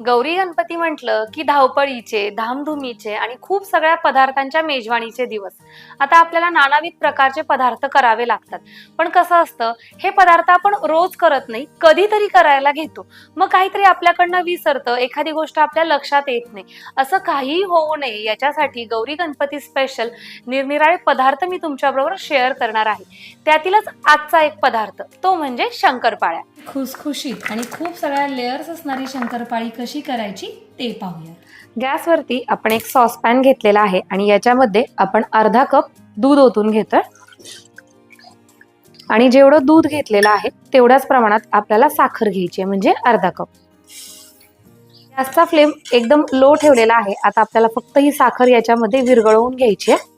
गौरी गणपती म्हटलं की धावपळीचे धामधुमीचे आणि खूप सगळ्या पदार्थांच्या मेजवानीचे दिवस. आता आपल्याला नानाविध प्रकारचे पदार्थ करावे लागतात. पण कसं असतं हे पदार्थ आपण रोज करत नाही कधीतरी करायला घेतो. मग काहीतरी आपल्याकडनं विसरतं एखादी गोष्ट आपल्या लक्षात येत नाही. असं काहीही होऊ नये याच्यासाठी गौरी गणपती स्पेशल निरनिराळे पदार्थ मी तुमच्याबरोबर शेअर करणार आहे. त्यातीलच आजचा एक पदार्थ तो म्हणजे शंकरपाळ्या. खुसखुशीत आणि खूप सगळ्या लेअर्स असणारी शंकरपाळी कशी करायची ते पाहूया. गॅसवरती आपण एक सॉसपॅन घेतलेला आहे आणि याच्यामध्ये आपण अर्धा कप दूध ओतून घेतोय. आणि जेवढं दूध घेतलेलं आहे तेवढ्याच प्रमाणात आपल्याला साखर घ्यायची आहे म्हणजे अर्धा कप. गॅसचा फ्लेम एकदम लो ठेवलेला आहे. आता आपल्याला फक्त ही साखर याच्यामध्ये विरघळवून घ्यायची आहे.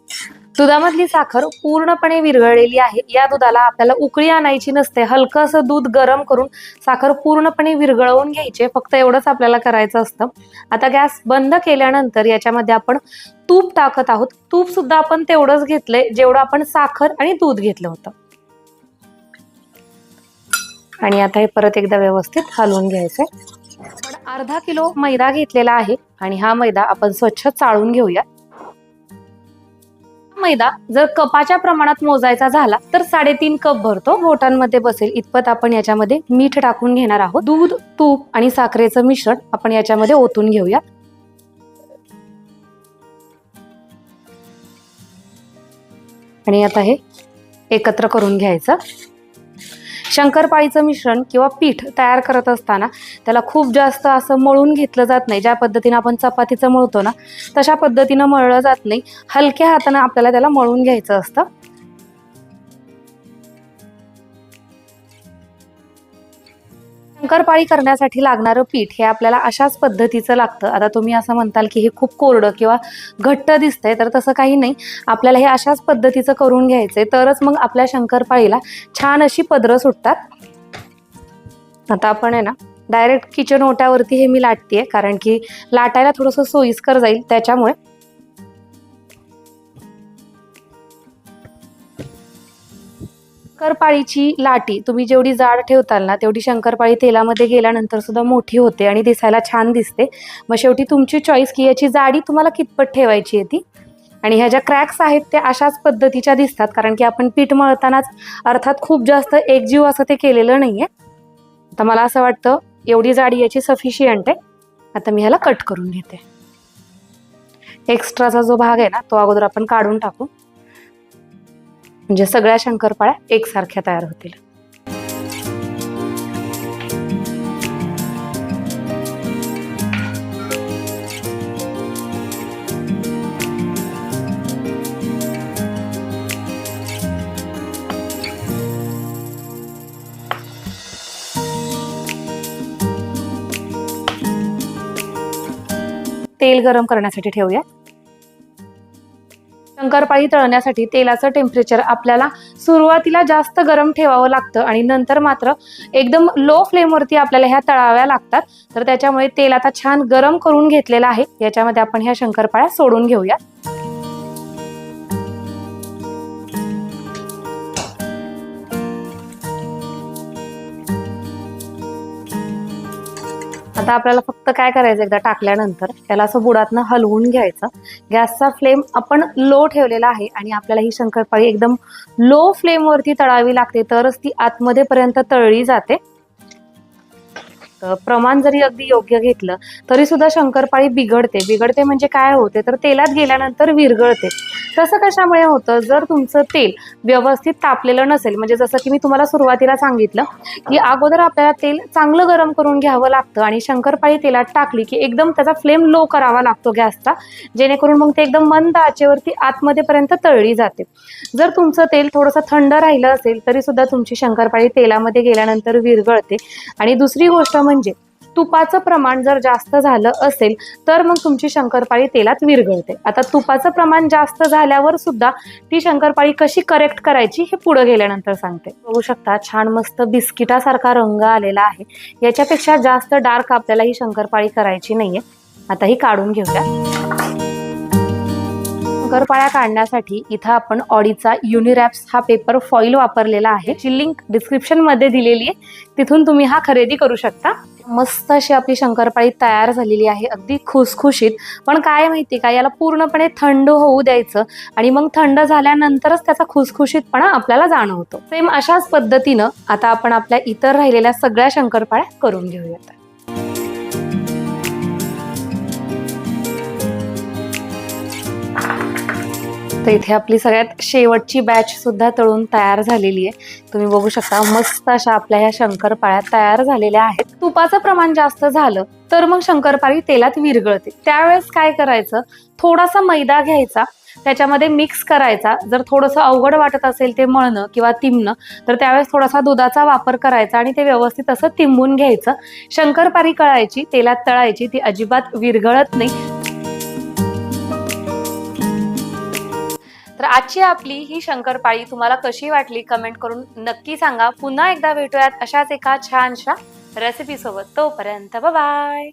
दुधामधली साखर पूर्णपणे विरघळलेली आहे. या दुधाला आपल्याला उकळी आणायची नसते. हलकं असं दूध गरम करून साखर पूर्णपणे विरघळवून घ्यायचे. फक्त एवढंच आपल्याला करायचं असतं. आता गॅस बंद केल्यानंतर याच्यामध्ये आपण तूप टाकत आहोत. तूप सुद्धा आपण तेवढंच घेतलंय जेवढं आपण साखर आणि दूध घेतलं होतं. आणि आता हे परत एकदा व्यवस्थित हलवून घ्यायचंय. अर्धा किलो मैदा घेतलेला आहे. आणि हा मैदा आपण स्वच्छ चाळून घेऊया. मैदा जर कपाच्या प्रमाणात मोजायचा झाला तर साडेतीन कप भरतो. बोटांमध्ये बसेल. इतपत आपण याच्यामध्ये मीठ टाकून घेणार आहोत. दूध तूप आणि साखरेचं मिश्रण आपण याच्यामध्ये ओतून घेऊया. आणि आता हे एकत्र करून घ्यायचं. शंकरपाळीचं मिश्रण किंवा पीठ तयार करत असताना त्याला खूप जास्त असं मळून घेतलं जात नाही. ज्या पद्धतीनं आपण चपातीचं मळतो ना तशा पद्धतीनं मळलं जात नाही. हलक्या हातानं आपल्याला त्याला मळून घ्यायचं असतं. शंकरपाळी करण्यासाठी लागणारं पीठ हे आपल्याला अशाच पद्धतीचं लागतं. आता तुम्ही असं म्हणताल की हे खूप कोरडं किंवा घट्ट दिसतंय तर तसं काही नाही. आपल्याला हे अशाच पद्धतीचं करून घ्यायचं आहे तरच मग आपल्या शंकरपाळीला छान अशी पदरं सुटतात. आता आपण आहे ना डायरेक्ट किचन ओट्यावरती हे मी लाटतेय कारण की लाटायला थोडंसं सोयीस्कर जाईल त्याच्यामुळे. शंकरपाळीची लाटी. तुम्ही जेवढी जाड ठेवताल ना तेवढी शंकरपाळी तेलामध्ये गेल्यानंतर सुद्धा मोठी होते आणि दिसायला छान दिसते. मग शेवटी तुमची चॉईस की याची जाडी तुम्हाला कितपत ठेवायची आहे ती? आणि ह्या ज्या क्रॅक्स आहेत त्या अशाच पद्धतीच्या दिसतात कारण की आपण पीठ मळतानाच अर्थात खूप जास्त एकजीव असं ते केलेलं नाहीये. आता मला असं वाटतं एवढी जाडी याची सफिशियंट आहे. आता मी ह्याला कट करून घेते. एक्स्ट्राचा जो भाग आहे ना तो अगोदर आपण काढून टाकू. म्हणजे सगळ्या शंकरपाळ्या एकसारख्या तयार होतील. तेल गरम करण्यासाठी ठेवूया शंकरपाळी तळण्यासाठी तेलाचं टेम्परेचर आपल्याला सुरुवातीला जास्त गरम ठेवावं लागतं आणि नंतर मात्र एकदम लो फ्लेमवरती आपल्याला ह्या तळाव्या लागतात. तर त्याच्यामुळे तेल आता छान गरम करून घेतलेलं आहे. याच्यामध्ये आपण ह्या शंकरपाळ्या सोडून घेऊया आता आपल्याला फक्त काय करायचं एकदा टाकल्यानंतर त्याला असं बुडातनं हलवून घ्यायचं. गॅसचा फ्लेम आपण लो ठेवलेला आहे आणि आपल्याला ही शंकरपाळी एकदम लो फ्लेमवरती तळावी लागते तरच ती आतमध्येपर्यंत तळली जाते. असतं प्रमाण जरी अगदी योग्य घेतलं तरी सुद्धा शंकरपाळी बिघडते. बिघडते म्हणजे काय होते? तर तेलात गेल्यानंतर विरघळते. तसं कशामुळे होतं? जर तुमचं तेल व्यवस्थित तापलेलं नसेल म्हणजे जसं की मी तुम्हाला सुरुवातीला सांगितलं की अगोदर आपल्याला तेल चांगलं गरम करून घ्यावं लागतं आणि शंकरपाळी तेलात टाकली की एकदम त्याचा फ्लेम लो करावा लागतो गॅसचा जेणेकरून मग ते एकदम मंद आचेवरती आतमध्येपर्यंत तळली जाते. जर तुमचं तेल थोडंसं थंड राहिलं असेल तरी सुद्धा तुमची शंकरपाळी तेलामध्ये गेल्यानंतर विरघळते. आणि दुसरी गोष्ट म्हणजे म्हणजे तुपाचं प्रमाण जर जास्त झालं असेल तर मग तुमची शंकरपाळी तेलात विरघळते. आता तुपाचं प्रमाण जास्त झाल्यावर सुद्धा ती शंकरपाळी कशी करेक्ट करायची हे पुढे गेल्यानंतर सांगते. बघू शकता छान मस्त बिस्किटासारखा रंग आलेला आहे. याच्यापेक्षा जास्त डार्क आपल्याला ही शंकरपाळी करायची नाहीये. आता ही काढून घेऊया. शंकरपाळ्या काढण्यासाठी इथं आपण ऑडीचा युनिरॅप्स हा पेपर फॉईल वापरलेला आहे. जी लिंक डिस्क्रिप्शनमध्ये दिलेली आहे. तिथून तुम्ही हा खरेदी करू शकता. मस्त अशी आपली शंकरपाळी तयार झालेली आहे. अगदी खुसखुशीत. पण काय माहिती का? याला पूर्णपणे थंड होऊ द्यायचं आणि मग थंड झाल्यानंतरच त्याचा खुसखुशीतपणा आपल्याला जाणवतो. सेम अशाच पद्धतीनं आता आपण आपल्या इतर राहिलेल्या सगळ्या शंकरपाळ्या करून घेऊयात. तर इथे आपली सगळ्यात शेवटची बॅच सुद्धा तळून तयार झालेली आहे. तुम्ही बघू शकता मस्त अशा आपल्या ह्या शंकरपाळ्या तयार झालेल्या आहेत. तुपाचं प्रमाण जास्त झालं तर मग शंकरपाळी तेलात विरगळते त्यावेळेस काय करायचं थोडासा मैदा घ्यायचा त्याच्यामध्ये मिक्स करायचा. जर थोडंसं अवघड वाटत असेल ते मळणं किंवा तिमणं तर त्यावेळेस थोडासा दुधाचा वापर करायचा आणि ते व्यवस्थित असं तिंबून घ्यायचं. शंकरपारी कळायची तेलात तळायची ती अजिबात विरघळत नाही. तर आजची आपली ही शंकरपाळी तुम्हाला कशी वाटली कमेंट करून नक्की सांगा. पुन्हा एकदा भेटूयात अशाच एका छानशा रेसिपी सोबत. तोपर्यंत बाय